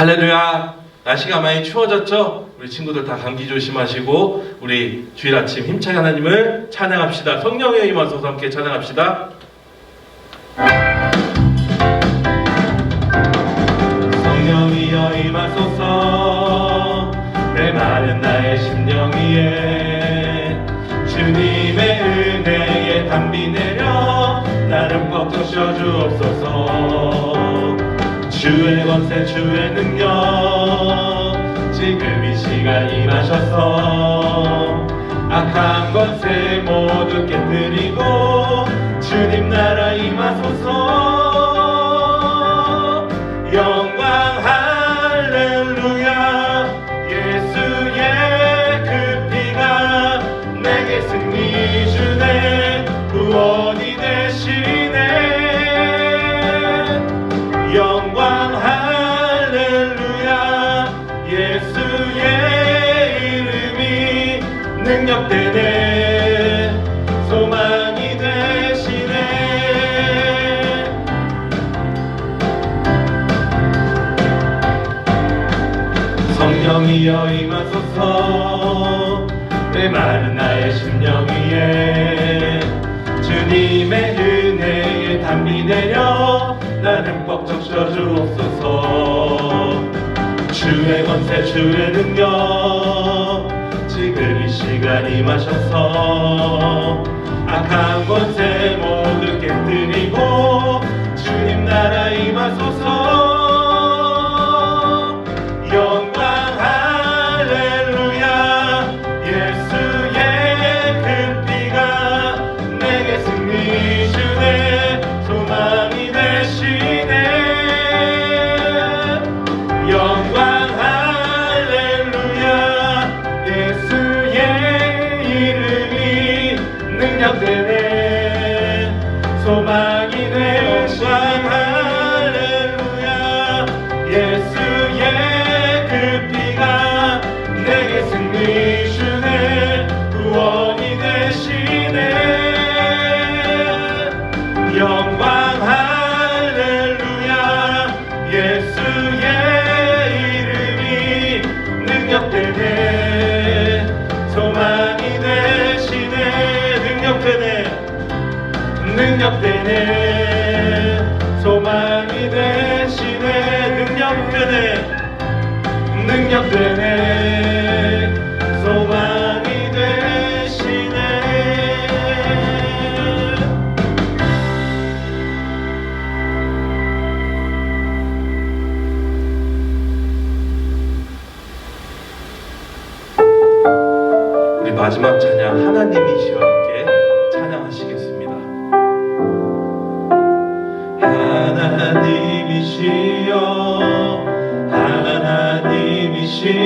할렐루야. 날씨가 많이 추워졌죠? 우리 친구들 다 감기 조심하시고 우리 주일 아침 힘차게 하나님을 찬양합시다. 성령의 임하소서 함께 찬양합시다. 성령이여 임하소서 내 마른 나의 심령 위에 주의 권세 주의 능력. 지금 이 시간 임하셨어 주옵소서. 주의 권세 주의 능력 지금 이 시간 임하셔서 악한 권세 모두 깨뜨리고 능력되네 소망이 되시네. 능력되네 능력되네 소망이 되시네. 우리 마지막 찬양 하나님이 하나님이시여 하나님이시여.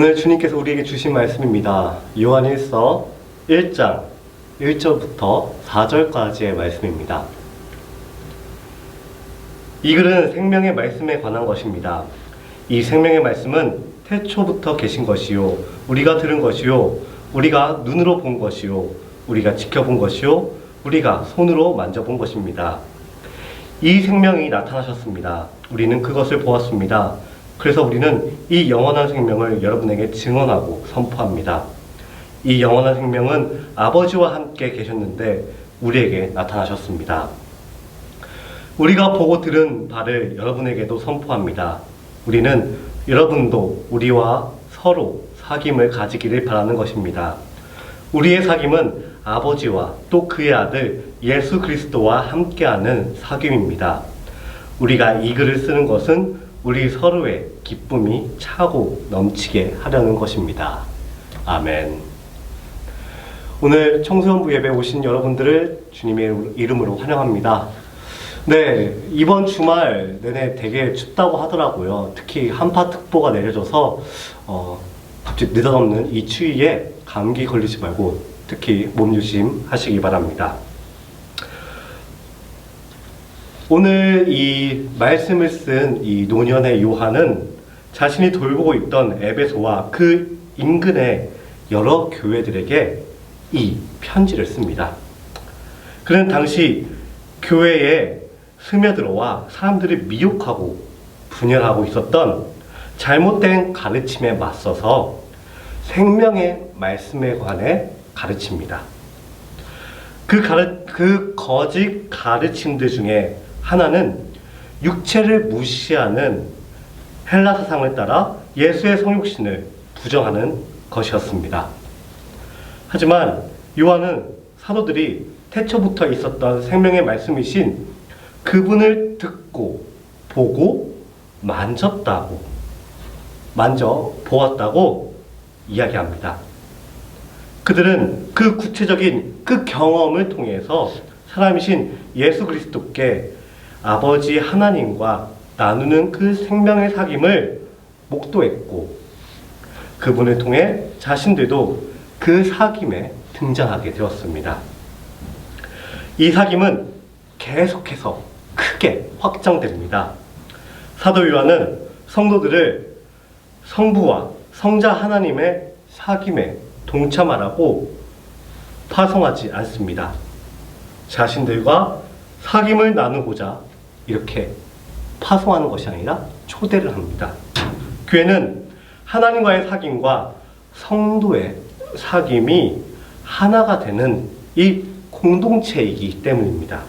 오늘 주님께서 우리에게 주신 말씀입니다. 요한 1서 1장 1절부터 4절까지의 말씀입니다. 이 글은 생명의 말씀에 관한 것입니다. 이 생명의 말씀은 태초부터 계신 것이요 우리가 들은 것이요 우리가 눈으로 본 것이요 우리가 지켜본 것이요 우리가 손으로 만져본 것입니다. 이 생명이 나타나셨습니다. 우리는 그것을 보았습니다. 그래서 우리는 이 영원한 생명을 여러분에게 증언하고 선포합니다. 이 영원한 생명은 아버지와 함께 계셨는데 우리에게 나타나셨습니다. 우리가 보고 들은 바를 여러분에게도 선포합니다. 우리는 여러분도 우리와 서로 사귐을 가지기를 바라는 것입니다. 우리의 사귐은 아버지와 또 그의 아들 예수 그리스도와 함께하는 사귐입니다. 우리가 이 글을 쓰는 것은 우리 서로의 기쁨이 차고 넘치게 하려는 것입니다. 아멘. 오늘 청소년부 예배 오신 여러분들을 주님의 이름으로 환영합니다. 네, 이번 주말 내내 되게 춥다고 하더라고요. 특히 한파특보가 내려져서 어, 갑자기 느닷없는 이 추위에 감기 걸리지 말고 특히 몸 조심 하시기 바랍니다. 오늘 이 말씀을 쓴 이 노년의 요한은 자신이 돌보고 있던 에베소와 그 인근의 여러 교회들에게 이 편지를 씁니다. 그는 당시 교회에 스며들어와 사람들을 미혹하고 분열하고 있었던 잘못된 가르침에 맞서서 생명의 말씀에 관해 가르칩니다. 그 가르, 그 거짓 가르침들 중에 하나는 육체를 무시하는 헬라 사상을 따라 예수의 성육신을 부정하는 것이었습니다. 하지만 요한은 사도들이 태초부터 있었던 생명의 말씀이신 그분을 듣고 보고 만졌다고 만져 보았다고 이야기합니다. 그들은 그 구체적인 그 경험을 통해서 사람이신 예수 그리스도께 아버지 하나님과 나누는 그 생명의 사귐을 목도했고 그분을 통해 자신들도 그 사귐에 등장하게 되었습니다. 이 사귐은 계속해서 크게 확장됩니다. 사도 요한은 성도들을 성부와 성자 하나님의 사귐에 동참하라고 파송하지 않습니다. 자신들과 사귐을 나누고자 이렇게 파송하는 것이 아니라 초대를 합니다. 교회는 하나님과의 사귐과 성도의 사귐이 하나가 되는 이 공동체이기 때문입니다.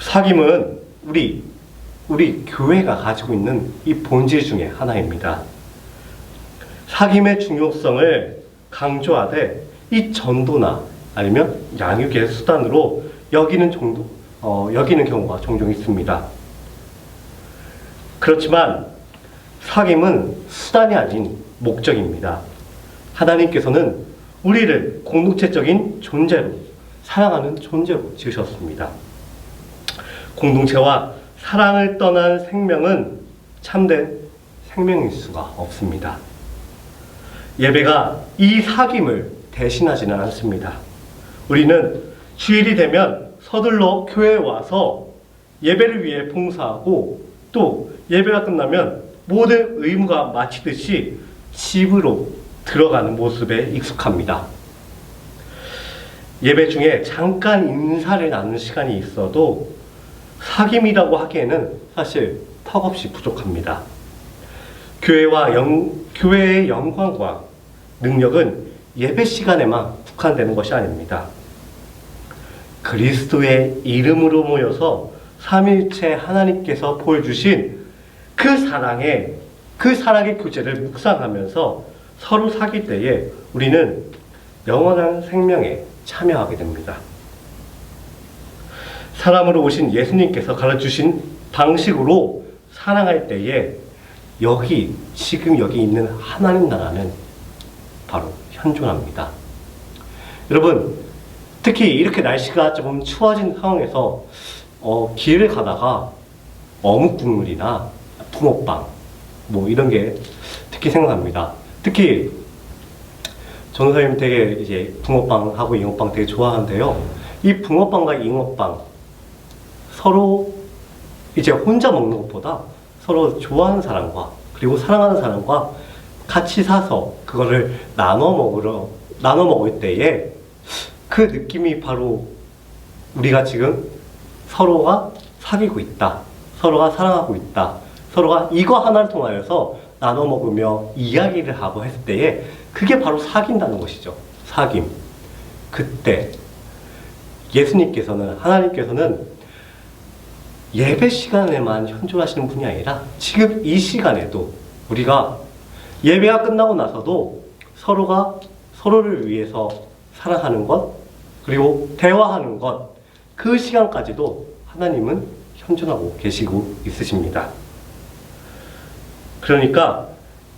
사귐은 우리 우리 교회가 가지고 있는 이 본질 중에 하나입니다. 사귐의 중요성을 강조하되 이 전도나 아니면 양육의 수단으로 여기는 정도 어, 여기는 경우가 종종 있습니다. 그렇지만 사귐은 수단이 아닌 목적입니다. 하나님께서는 우리를 공동체적인 존재로 사랑하는 존재로 지으셨습니다. 공동체와 사랑을 떠난 생명은 참된 생명일 수가 없습니다. 예배가 이 사귐을 대신하지는 않습니다. 우리는 주일이 되면 서둘러 교회에 와서 예배를 위해 봉사하고 또 예배가 끝나면 모든 의무가 마치듯이 집으로 들어가는 모습에 익숙합니다. 예배 중에 잠깐 인사를 나누는 시간이 있어도 사귐이라고 하기에는 사실 턱없이 부족합니다. 교회와 영, 교회의 영광과 능력은 예배 시간에만 국한되는 것이 아닙니다. 그리스도의 이름으로 모여서 삼일체 하나님께서 보여주신 그 사랑의 그 사랑의 교제를 묵상하면서 서로 사귈 때에 우리는 영원한 생명에 참여하게 됩니다. 사람으로 오신 예수님께서 가르치신 방식으로 사랑할 때에 여기 지금 여기 있는 하나님 나라는 바로 현존합니다. 여러분 특히 이렇게 날씨가 조금 추워진 상황에서 어, 길을 가다가 어묵 국물이나 붕어빵 뭐 이런 게 특히 생각납니다. 특히 전도사님 되게 이제 붕어빵하고 잉어빵 되게 좋아하는데요. 이 붕어빵과 잉어빵 서로 이제 혼자 먹는 것보다 서로 좋아하는 사람과 그리고 사랑하는 사람과 같이 사서 그거를 나눠 먹으러 나눠 먹을 때에 그 느낌이 바로 우리가 지금 서로가 사귀고 있다. 서로가 사랑하고 있다. 서로가 이거 하나를 통하여서 나눠 먹으며 이야기를 하고 했을 때에 그게 바로 사귄다는 것이죠. 사귐. 그때 예수님께서는 하나님께서는 예배 시간에만 현존하시는 분이 아니라 지금 이 시간에도 우리가 예배가 끝나고 나서도 서로가 서로를 위해서 사랑하는 것 그리고 대화하는 것 그 시간까지도 하나님은 현존하고 계시고 있으십니다. 그러니까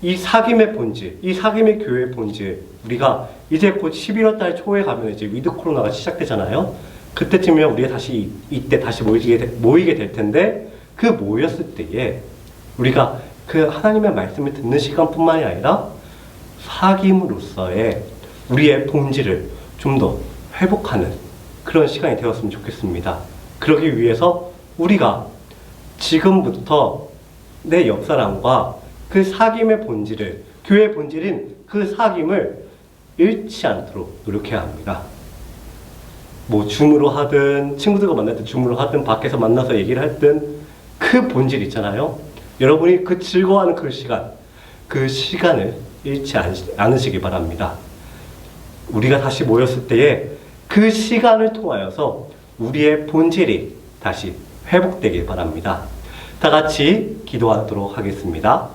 이 사귐의 본질, 이 사귐의 교회의 본질, 우리가 이제 곧 11월 달 초에 가면 이제 위드 코로나가 시작되잖아요. 그때쯤이면 우리가 다시 이때 다시 모이게 되- 모이게 될 텐데 그 모였을 때에 우리가 그 하나님의 말씀을 듣는 시간뿐만이 아니라 사귐으로서의 우리의 본질을 좀더 회복하는 그런 시간이 되었으면 좋겠습니다. 그러기 위해서 우리가 지금부터 내 옆 사람과 그 사귐의 본질을 교회의 본질인 그 사귐을 잃지 않도록 노력해야 합니다. 뭐 줌으로 하든 친구들과 만날 때 줌으로 하든 밖에서 만나서 얘기를 하든 그 본질 있잖아요. 여러분이 그 즐거워하는 그 시간, 그 시간을 잃지 않- 않으시기 바랍니다. 우리가 다시 모였을 때에 그 시간을 통하여서 우리의 본질이 다시 회복되길 바랍니다. 다 같이 기도하도록 하겠습니다.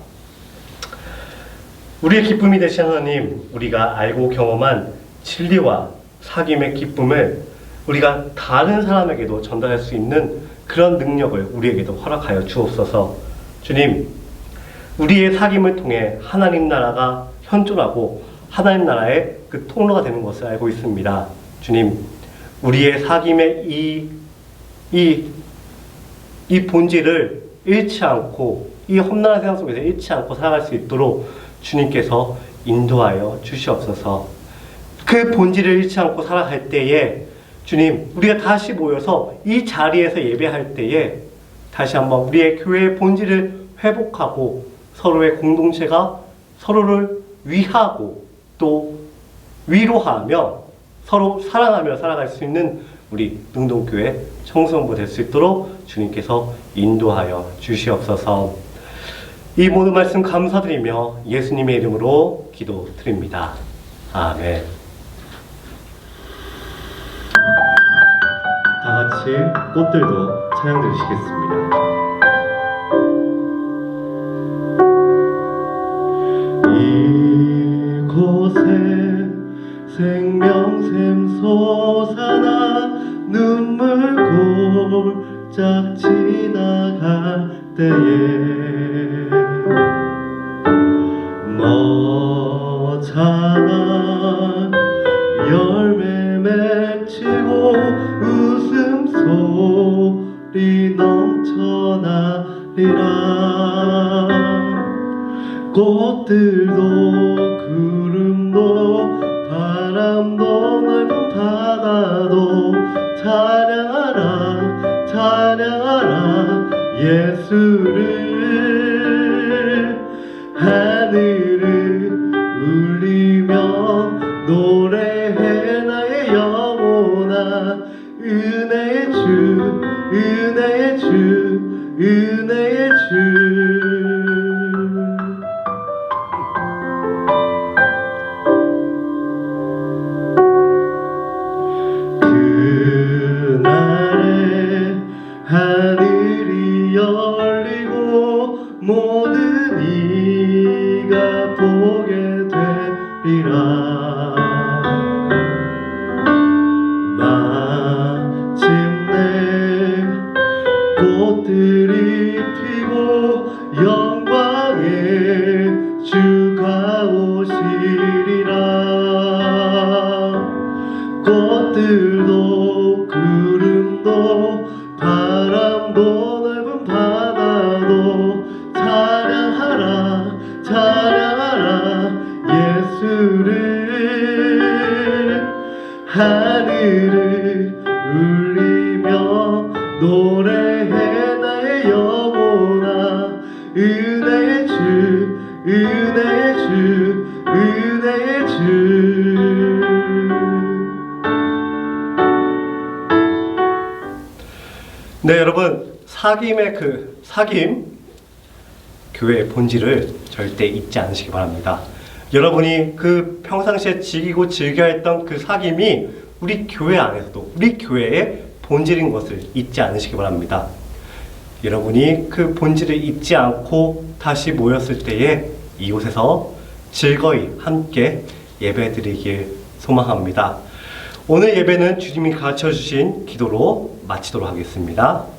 우리의 기쁨이 되신 하나님, 우리가 알고 경험한 진리와 사귐의 기쁨을 우리가 다른 사람에게도 전달할 수 있는 그런 능력을 우리에게도 허락하여 주옵소서. 주님, 우리의 사귐을 통해 하나님 나라가 현존하고 하나님 나라의 그 통로가 되는 것을 알고 있습니다. 주님, 우리의 사귐의 이, 이, 이 본질을 잃지 않고 이 험난한 세상 속에서 잃지 않고 살아갈 수 있도록 주님께서 인도하여 주시옵소서. 그 본질을 잃지 않고 살아갈 때에 주님, 우리가 다시 모여서 이 자리에서 예배할 때에 다시 한번 우리의 교회의 본질을 회복하고 서로의 공동체가 서로를 위하고 또 위로하며 서로 사랑하며 살아갈 수 있는 우리 능동교회 청소년부 될 수 있도록 주님께서 인도하여 주시옵소서. 이 모든 말씀 감사드리며 예수님의 이름으로 기도드립니다. 아멘. 다 같이 꽃들도 찬양 드리시겠습니다. 이곳에 생명샘 솟아나 눈물 골짝 지나갈 때에 머자나 열매 맺히고 웃음소리 넘쳐나리라. 꽃들도 구름도 예수를 사김의 그 사김 교회의 본질을 절대 잊지 않으시기 바랍니다. 여러분이 그 평상시에 즐기고 즐겨 했던 그 사김이 우리 교회 안에서도 우리 교회의 본질인 것을 잊지 않으시기 바랍니다. 여러분이 그 본질을 잊지 않고 다시 모였을 때에 이곳에서 즐거이 함께 예배드리길 소망합니다. 오늘 예배는 주님이 가르쳐 주신 기도로 마치도록 하겠습니다.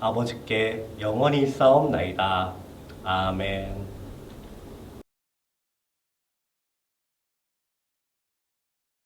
아버지께 영원히 싸움나이다. 아멘.